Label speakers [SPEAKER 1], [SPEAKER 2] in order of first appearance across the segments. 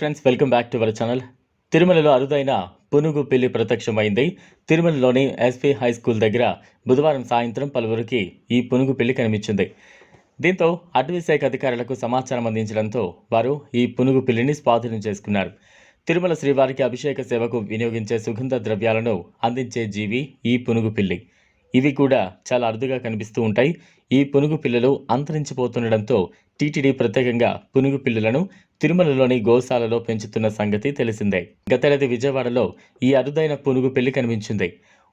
[SPEAKER 1] Friends welcome back to our channel తిరుమలలో అరుదైన పునుగు పెళ్ళి ప్రత్యక్షమైంది. తిరుమలలోని ఎస్పీ హై స్కూల్ దగ్గర బుధవారం సాయంత్రం పలువురికి ఈ పునుగు పెళ్ళి కనిపించింది. దీంతో అటవీశాఖ అధికారులకు సమాచారం అందించడంతో వారు ఈ పునుగు పిల్లిని స్వాధీనం చేసుకున్నారు. తిరుమల శ్రీవారికి అభిషేక సేవకు వినియోగించే సుగంధ ద్రవ్యాలను అందించే జీవి ఈ పునుగు పిల్లి ఇవి కూడా చాలా అరుదుగా కనిపిస్తూ ఉంటాయి. ఈ పునుగు పిల్లలు అంతరించిపోతుండడంతో టీటీడీ ప్రత్యేకంగా పునుగు పిల్లులను తిరుమలలోని గోశాలలో పెంచుతున్న సంగతి తెలిసిందే. గతేడాది విజయవాడలో ఈ అరుదైన పునుగు పిల్లి కనిపించింది.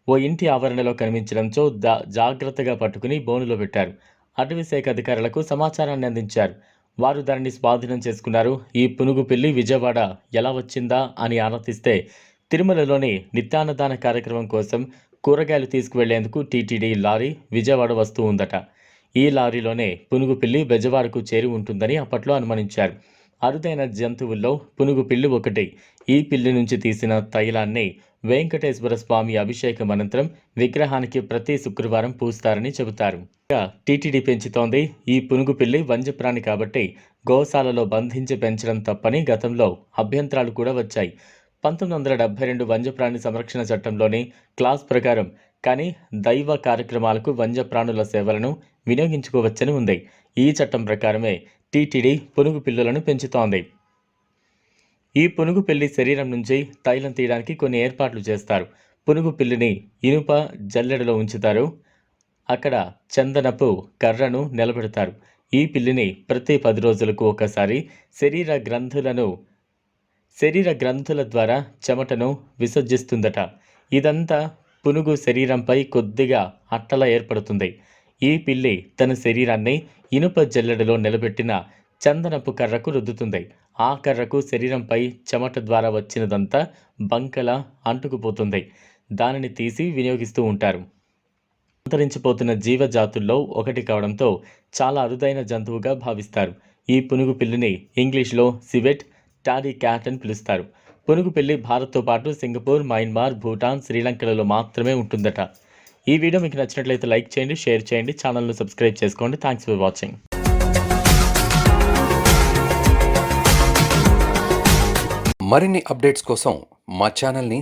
[SPEAKER 1] ఓ ఇంటి ఆవరణలో కనిపించడంతో దా జాగ్రత్తగా పట్టుకుని బోనులో పెట్టారు. అటవీ శాఖ అధికారులకు సమాచారాన్ని అందించారు. వారు దానిని స్వాధీనం చేసుకున్నారు. ఈ పునుగు పిల్లి విజయవాడ ఎలా వచ్చిందా అని ఆరాధిస్తే తిరుమలలోని నిత్యాన్నదాన కార్యక్రమం కోసం కూరగాయలు తీసుకువెళ్ళేందుకు టీటీడీ లారీ విజయవాడ వస్తూ ఉందట. ఈ లారీలోనే పునుగు పిల్లి బెజవాడకు చేరి ఉంటుందని అప్పట్లో అనుమానించారు. అరుదైన జంతువుల్లో పునుగు పిల్లి ఒకటి. ఈ పిల్లి నుంచి తీసిన తైలాన్ని వెంకటేశ్వర స్వామి అభిషేకం అనంతరం విగ్రహానికి ప్రతి శుక్రవారం పూస్తారని చెబుతారు. ఇక టీటీడీ పెంచుతోంది ఈ పునుగు పిల్లి కాబట్టి గోశాలలో బంధించి పెంచడం తప్పని గతంలో అభ్యంతరాలు కూడా వచ్చాయి. పంతొమ్మిది వందల డెబ్బై రెండు వన్యప్రాణి సంరక్షణ చట్టంలోని క్లాస్ ప్రకారం కానీ దైవ కార్యక్రమాలకు వన్యప్రాణుల సేవలను వినియోగించుకోవచ్చని ఉంది. ఈ చట్టం ప్రకారమే టీటీడీ పునుగు పిల్లులను పెంచుతోంది. ఈ పునుగు పిల్లి శరీరం నుంచి తైలం తీయడానికి కొన్ని ఏర్పాట్లు చేస్తారు. పునుగు పిల్లిని ఇనుప జల్లెడలో ఉంచుతారు. అక్కడ చందనపు కర్రను నిలబెడతారు. ఈ పిల్లిని ప్రతి పది రోజులకు ఒకసారి శరీర గ్రంథులను శరీర గ్రంథుల ద్వారా చెమటను విసర్జిస్తుందట. ఇదంతా పునుగు శరీరంపై కొద్దిగా అట్టల ఏర్పడుతుంది. ఈ పిల్లి తన శరీరాన్ని ఇనుప జల్లెడలో నిలబెట్టిన చందనపు కర్రకు రుద్దుతుంది. ఆ కర్రకు శరీరంపై చెమట ద్వారా వచ్చినదంతా బంకలా అంటుకుపోతుంది. దానిని తీసి వినియోగిస్తూ ఉంటారు. అంతరించిపోతున్న జీవజాతుల్లో ఒకటి కావడంతో చాలా అరుదైన జంతువుగా భావిస్తారు. ఈ పునుగు పిల్లిని ఇంగ్లీష్లో సివెట్ టాడీ క్యాట్ అని పిలుస్తారు. పునుగు పెళ్ళి భారత్తో పాటు సింగపూర్ మయన్మార్ భూటాన్ శ్రీలంకలలో మాత్రమే ఉంటుందట. ఈ వీడియో మీకు నచ్చినట్లయితే లైక్ చేయండి షేర్ చేయండి ఛానల్ను సబ్స్క్రైబ్ చేసుకోండి. థ్యాంక్స్ ఫర్ వాచింగ్
[SPEAKER 2] మరిన్ని అప్డేట్స్ కోసం మా ఛానల్ని